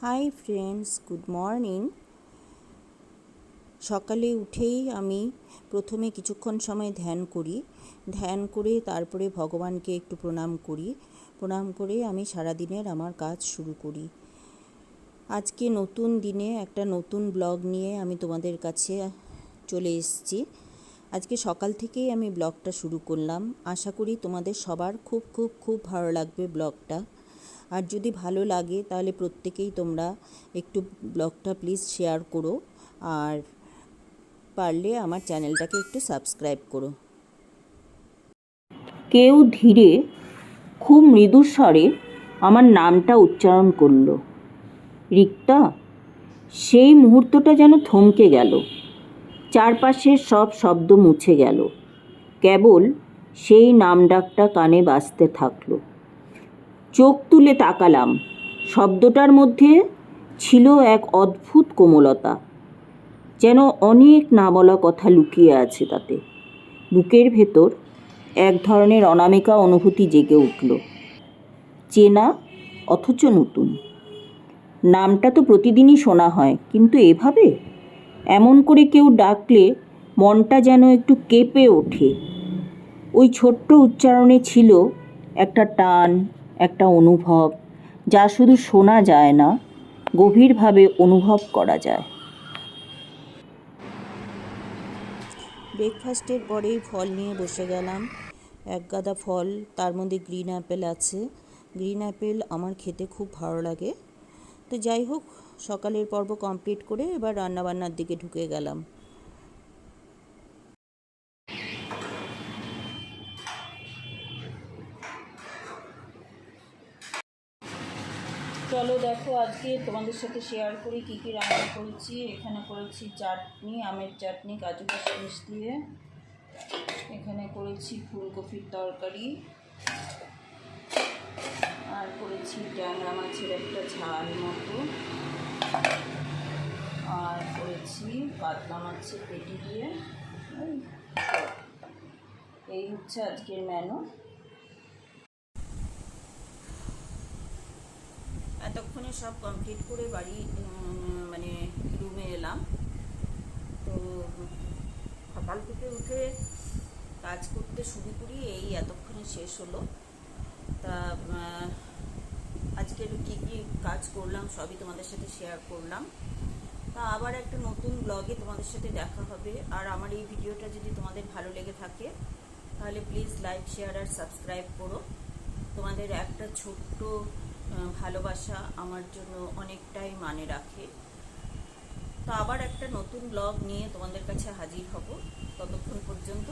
Hi friends, good morning. সকালে উঠেই আমি প্রথমে কিছুক্ষণ সময় ধ্যান করি। ধ্যান করে তারপরে ভগবানকে একটু প্রণাম করি। প্রণাম করে আমি সারাদিনের আমার কাজ শুরু করি। আজকে নতুন দিনে একটা নতুন ব্লগ নিয়ে আমি তোমাদের কাছে চলে এসেছি। আজকে সকাল থেকেই আমি ব্লগটা শুরু করলাম। আশা করি তোমাদের সবার খুব খুব খুব ভালো লাগবে ব্লগটা। আর যদি ভালো লাগে, তাহলে প্রত্যেকেই তোমরা একটু ব্লগটা প্লিজ শেয়ার করো আর পারলে আমার চ্যানেলটাকে একটু সাবস্ক্রাইব করো। কেউ ধীরে, খুব মৃদু স্বরে আমার নামটা উচ্চারণ করল। রিক্তা, সেই মুহূর্তটা যেন থমকে গেল। চারপাশের সব শব্দ মুছে গেল। কেবল সেই নাম ডাকটা কানে বাজতে থাকল। চোখ তুলে তাকালাম। শব্দটার মধ্যে ছিল এক অদ্ভুত কোমলতা, যেন অনেক না বলা কথা লুকিয়ে আছে তাতে। বুকের ভেতর এক ধরনের অনামিকা অনুভূতি জেগে উঠল। চেনা অথচ নতুন। নামটা তো প্রতিদিনই শোনা হয়, কিন্তু এভাবে? এমন করে কেউ ডাকলে মনটা যেন একটু কেঁপে ওঠে। ওই ছোট্ট উচ্চারণে ছিল একটা টান একটা অনুভব, যা শুধু শোনা যায় না, গভীরভাবে অনুভব করা যায়। ব্রেকফাস্টের পরেই ফল নিয়ে বসে গেলাম। এক গাদা ফল, তার মধ্যে গ্রিন অ্যাপেল আছে। গ্রিন অ্যাপেল আমার খেতে খুব ভালো লাগে। তো যাই হোক, সকালের পর্ব কমপ্লিট করে এবার রান্নাবান্নার দিকে ঢুকে গেলাম। চলো দেখো আজকে তোমাদের সাথে শেয়ার করি কী কী রান্না করেছি। এখানে করেছি চাটনি, আমের চাটনি, কাজু কিশমিশ দিয়ে। এখানে করেছি ফুলকপির তরকারি। আর করেছি ট্যাংরা মাছের একটা ঝাল মতো। আর করেছি পাতলা মাছের পেটি দিয়ে। এই হচ্ছে আজকের মেনু এতক্ষণে সব কমপ্লিট করে বাড়ি মানে রুমে এলাম। তো সকাল থেকে উঠে কাজ করতে শুরু করি, এই এতক্ষণে শেষ হলো। তা আজকের কী কী কাজ করলাম সবই তোমাদের সাথে শেয়ার করলাম। তা আবার একটা নতুন ব্লগে তোমাদের সাথে দেখা হবে। আর আমার এই ভিডিওটা যদি তোমাদের ভালো লেগে থাকে, তাহলে প্লিজ লাইক শেয়ার আর সাবস্ক্রাইব করো। তোমাদের একটা ছোট্ট ভালোবাসা আমার জন্য অনেকটাই মানে রাখে। তো আবার একটা নতুন ব্লগ নিয়ে তোমাদের কাছে হাজির হব ততক্ষণ পর্যন্ত।